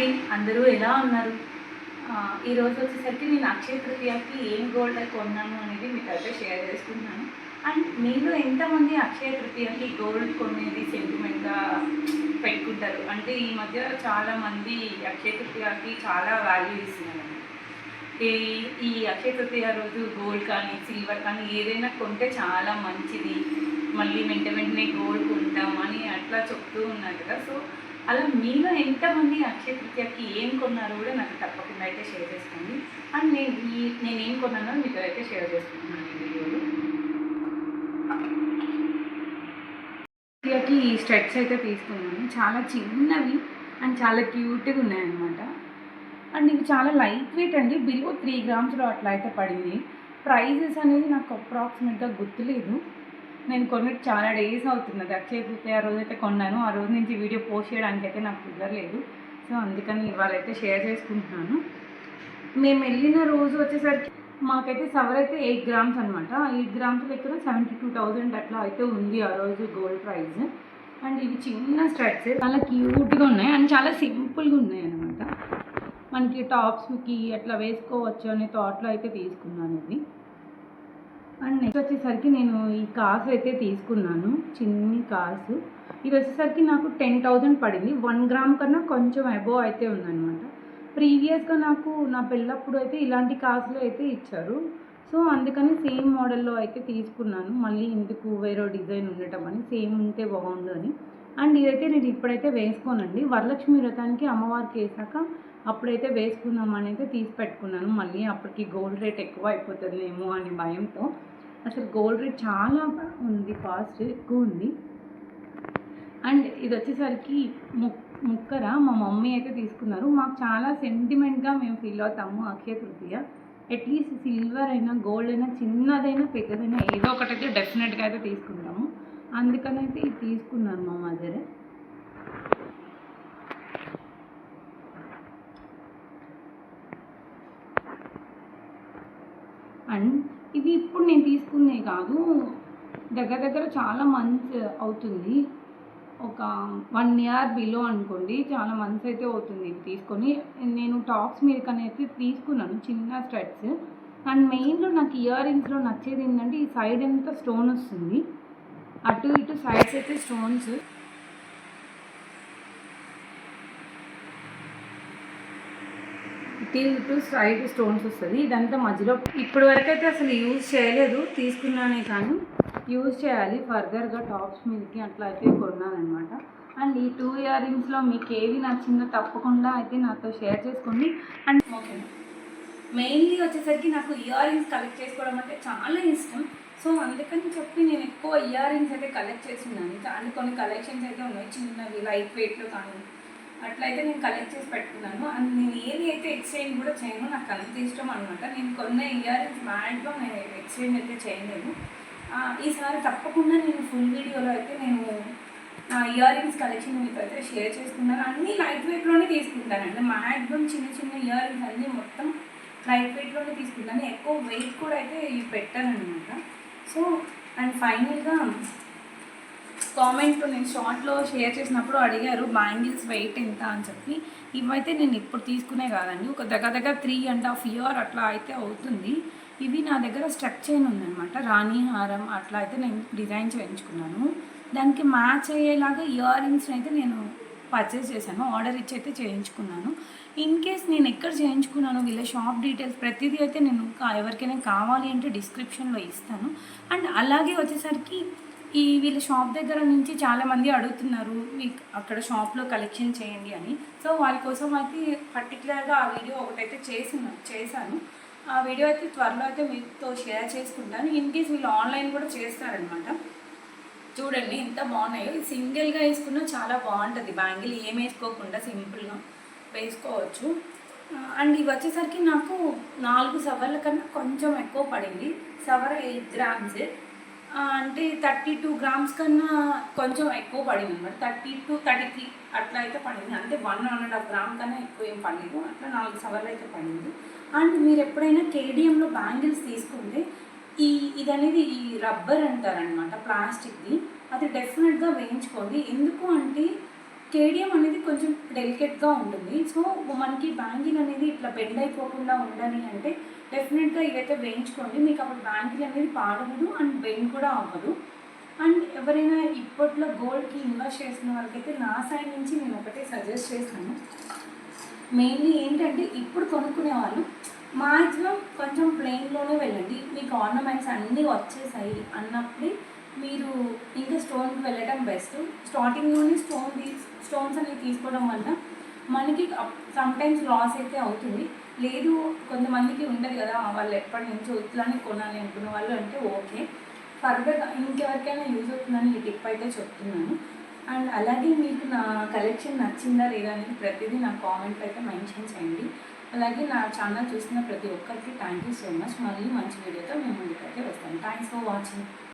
అండి అందరూ ఎలా ఉన్నారు? ఈరోజు వచ్చేసరికి నేను అక్షయ తృతీయకి ఏం గోల్డ్ కొన్నాను అనేది మీకు అయితే షేర్ చేసుకుంటున్నాను అండ్ మీలో ఎంతమంది అక్షయ తృతీయకి గోల్డ్ కొనేది సెంటిమెంట్గా పెట్టుకుంటారు? అంటే ఈ మధ్య చాలా మంది అక్షయ తృతీయకి చాలా వాల్యూ ఇస్తున్నారు. ఈ ఈ అక్షయ తృతీయ రోజు గోల్డ్ కానీ సిల్వర్ కానీ ఏదైనా కొంటే చాలా మంచిది. మళ్ళీ వెంట వెంటనే గోల్డ్ కొంటాం అని అట్లా చెప్తూ ఉన్నారు కదా. సో అలా మీలో ఎంతమంది అక్షయ తృతీయకి ఏం కొన్నారో కూడా నాకు తప్పకుండా అయితే షేర్ చేసుకోండి. అండ్ నేను ఈ నేను ఏం కొన్నానో మీతో అయితే షేర్ చేసుకుంటున్నాను ఈ వీడియోలో. తృతీయకి ఈ స్ట్రెట్స్ అయితే తీసుకున్నాను చాలా చిన్నవి అండ్ చాలా క్యూట్గా ఉన్నాయన్నమాట. అండ్ ఇవి చాలా లైట్ వెయిట్ అండి. బిలో త్రీ గ్రామ్స్లో అట్లా అయితే పడింది. ప్రైజెస్ అనేది నాకు అప్రాక్సిమేట్గా గుర్తులేదు. నేను కొన్నట్టు చాలా డేస్ అవుతుంది. అది అక్షయ తృతీయ ఆ రోజైతే కొన్నాను. ఆ రోజు నుంచి వీడియో పోస్ట్ చేయడానికి అయితే నాకు కుదరలేదు. సో అందుకని ఇవాళైతే షేర్ చేసుకుంటున్నాను. మేము వెళ్ళిన రోజు వచ్చేసరికి మాకైతే సవర్ అయితే ఎయిట్ గ్రామ్స్ అనమాట ఎయిట్ గ్రామ్స్ దగ్గర సెవెంటీ టూ థౌజండ్ అట్లా అయితే ఉంది ఆ రోజు గోల్డ్ ప్రైస్. అండ్ ఇవి చిన్న స్ట్రెట్స్ చాలా క్యూట్గా ఉన్నాయి. అండ్ చాలా సింపుల్గా ఉన్నాయి అనమాట మనకి టాప్స్కి అట్లా వేసుకోవచ్చు అనే థాట్లో అయితే తీసుకున్నాను ఇది. అండ్ నెక్స్ట్ వచ్చేసరికి నేను ఈ కాసు అయితే తీసుకున్నాను. చిన్ని కాసు ఇది వచ్చేసరికి నాకు టెన్ థౌజండ్ పడింది. వన్ గ్రామ్ కన్నా కొంచెం అబోవ్ అయితే ఉందన్నమాట. ప్రీవియస్గా నాకు నా పెళ్ళప్పుడు అయితే ఇలాంటి కాసులు అయితే ఇచ్చారు. సో అందుకని సేమ్ మోడల్లో అయితే తీసుకున్నాను. మళ్ళీ ఇందుకు వేరే డిజైన్ ఉండటం అని సేమ్ ఉంటే బాగుండు అని. అండ్ ఇదైతే నేను ఇప్పుడైతే వేసుకోనండి. వరలక్ష్మి వ్రతానికి అమ్మవారికి వేసాక అప్పుడైతే వేసుకుందాం అని అయితే తీసి పెట్టుకున్నాను. మళ్ళీ అప్పటికి గోల్డ్ రేట్ ఎక్కువ అయిపోతుందేమో అనే భయంతో. అసలు గోల్డ్ రేట్ చాలా ఉంది కాస్ట్ ఎక్కువ ఉంది. అండ్ ఇది వచ్చేసరికి ముక్ ముక్కర మా మమ్మీ అయితే తీసుకున్నారు. మాకు చాలా సెంటిమెంట్గా మేము ఫీల్ అవుతాము అక్షయ తృతీయ. అట్లీస్ట్ సిల్వర్ అయినా గోల్డ్ అయినా చిన్నదైనా పెద్దదైనా ఏదో ఒకటైతే డెఫినెట్గా అయితే తీసుకుంటాము. అందుకనైతే ఇది తీసుకున్నారు మా మదర్. అండ్ ఇది ఇప్పుడు నేను తీసుకునే కాదు దగ్గర దగ్గర చాలా మంత్స్ అవుతుంది. ఒక వన్ ఇయర్ బిలో అనుకోండి చాలా మంత్స్ అయితే అవుతుంది ఇవి తీసుకొని. నేను టాప్స్ మీద అయితే తీసుకున్నాను చిన్న స్ట్రెట్స్ అండ్ మెయిన్లో నాకు ఇయర్ రింగ్స్లో నచ్చేది ఏంటంటే ఈ సైడ్ అంతా స్టోన్ వస్తుంది. అటు ఇటు సైడ్స్ అయితే స్టోన్స్ ఇటు ఇటు సైడ్ స్టోన్స్ వస్తుంది. ఇదంతా మధ్యలో. ఇప్పటి వరకు అయితే అసలు యూజ్ చేయలేదు. తీసుకున్నానే కానీ యూజ్ చేయాలి. ఫర్దర్గా టాప్స్ మీదకి అట్లా అయితే కొన్నానమాట అండ్ ఈ టూ ఇయర్ రింగ్స్లో మీకు ఏది నచ్చిందో తప్పకుండా అయితే నాతో షేర్ చేసుకోండి. అండ్ ఓకే మెయిన్లీ వచ్చేసరికి నాకు ఇయర్ రింగ్స్ కలెక్ట్ చేసుకోవడం అంటే చాలా ఇష్టం. సో అందుకని చెప్పి నేను ఎక్కువ ఇయర్ రింగ్స్ అయితే కలెక్ట్ చేస్తున్నాను. అండ్ కొన్ని కలెక్షన్స్ అయితే ఉన్నాయి. చిన్నవి లైట్ వెయిట్లో కానీ అట్లయితే నేను కలెక్ట్ చేసి పెట్టుకున్నాను. అండ్ నేను ఏది అయితే ఎక్స్చేంజ్ కూడా చేయను నాకు అంత ఇష్టం అనమాట నేను కొన్న ఇయర్ రింగ్స్ మ్యాక్సిమం నేను ఎక్స్చేంజ్ అయితే చేయలేను ఈసారి తప్పకుండా నేను ఫుల్ వీడియోలో అయితే నేను నా ఇయర్ రింగ్స్ కలెక్షన్ మీతో అయితే షేర్ చేసుకున్నాను అన్నీ లైట్ వెయిట్లోనే తీసుకుంటానండి. మ్యాక్సిమం చిన్న చిన్న ఇయర్ రింగ్స్ అన్నీ మొత్తం లైట్ వెయిట్లోనే తీసుకుంటాను. ఎక్కువ వెయిట్ కూడా అయితే ఇవి పెట్టాను అనమాట సో అండ్ ఫైనల్గా కామెంట్లో నేను షార్ట్లో షేర్ చేసినప్పుడు అడిగారు బ్యాంగిల్స్ వెయిట్ ఎంత? అని చెప్పి. ఇవైతే నేను ఇప్పుడు తీసుకునే కాదండి. ఒక దగ్గర దగ్గర త్రీ అండ్ హాఫ్ ఇయర్ అట్లా అయితే అవుతుంది. ఇవి నా దగ్గర స్ట్రక్ చైన్ ఉందన్నమాట. రాణి హారం అట్లా అయితే నేను డిజైన్ చేయించుకున్నాను. దానికి మ్యాచ్ అయ్యేలాగా ఇయర్ రింగ్స్ అయితే నేను పర్చేస్ చేశాను ఆర్డర్ ఇచ్చి అయితే చేయించుకున్నాను. ఇన్ కేస్ నేను ఎక్కడ చేయించుకున్నాను వీళ్ళ షాప్ డీటెయిల్స్ ప్రతిదీ అయితే నేను ఎవరికైనా కావాలి అంటే డిస్క్రిప్షన్లో ఇస్తాను. అండ్ అలాగే వచ్చేసరికి ఈ వీళ్ళ షాప్ దగ్గర నుంచి చాలామంది అడుగుతున్నారు మీకు అక్కడ షాప్లో కలెక్షన్ చేయండి అని. సో వాళ్ళ కోసం అయితే పర్టికులర్గా ఆ వీడియో ఒకటైతే చేసిన చేశాను. ఆ వీడియో అయితే త్వరలో అయితే మీతో షేర్ చేసుకుంటాను. ఇన్ కేస్ వీళ్ళు ఆన్లైన్ కూడా చేస్తారనమాట చూడండి ఎంత బాగున్నాయో. ఇది సింగిల్గా వేసుకున్నా చాలా బాగుంటుంది. బ్యాంగిల్ ఏం వేసుకోకుండా సింపుల్గా వేసుకోవచ్చు. అండ్ ఇవి వచ్చేసరికి నాకు నాలుగు సవర్ల కన్నా కొంచెం ఎక్కువ పడింది. సవర్ ఎయిట్ గ్రామ్స్. అంటే థర్టీ టూ గ్రామ్స్ కన్నా కొంచెం ఎక్కువ పడింది అనమాట. థర్టీ టూ థర్టీ త్రీ అట్లా అయితే పడింది. అంటే one one and half gram కన్నా ఎక్కువ ఏం పడలేదు. అట్లా నాలుగు సవర్లు అయితే పడింది. అండ్ మీరు ఎప్పుడైనా కేడిఎంలో బ్యాంగిల్స్ తీసుకుంటే ఈ ఇది అనేది ఈ రబ్బర్ అంటారనమాట ప్లాస్టిక్ది. అది డెఫినెట్గా వేయించుకోండి. ఎందుకు అంటే కేడియం అనేది కొంచెం డెలికేట్గా ఉంటుంది. సో మనకి బ్యాంగిల్ అనేది ఇట్లా బెండ్ అయిపోకుండా ఉండాలి అంటే డెఫినెట్గా ఇదైతే వేయించుకోండి. మీకు అప్పుడు బ్యాంగిల్ అనేది పాడవదు అండ్ బెండ్ కూడా అవ్వదు. అండ్ ఎవరైనా ఇప్పట్లో గోల్డ్కి ఇన్వెస్ట్ చేసిన వాళ్ళకైతే నా సైడ్ నుంచి నేను ఒకటే సజెస్ట్ చేస్తాను. మెయిన్లీ ఏంటంటే ఇప్పుడు కొనుక్కునే వాళ్ళు మాక్సిమం కొంచెం ప్లెయిన్లోనే వెళ్ళండి. మీకు ఆర్నమెంట్స్ అన్నీ వచ్చేసాయి అన్నప్పుడే మీరు ఇంకా స్టోన్కి వెళ్ళడం బెస్ట్ స్టార్టింగ్లోనే స్టోన్ తీస్ స్టోన్స్ అనేవి తీసుకోవడం వల్ల మనకి సమ్టైమ్స్ లాస్ అయితే అవుతుంది. లేదు కొంతమందికి ఉండదు కదా వాళ్ళు ఎప్పటి నుంచో ఇట్లానే కొనాలి అనుకున్న వాళ్ళు అంటే ఓకే. ఫర్దర్గా ఇంకెవరికైనా యూజ్ అవుతుందని ఈ టిప్ అయితే చెప్తున్నాను. అండ్ అలాగే మీకు నా కలెక్షన్ నచ్చిందా లేదా అనేది ప్రతిదీ నా కామెంట్ అయితే మెన్షన్ చేయండి. అలాగే నా ఛానల్ చూసిన ప్రతి ఒక్కరికి థ్యాంక్ యూ సో మచ్ మళ్ళీ మంచి వీడియోతో మేము ముందుకైతే వస్తాను థ్యాంక్స్ ఫర్ వాచింగ్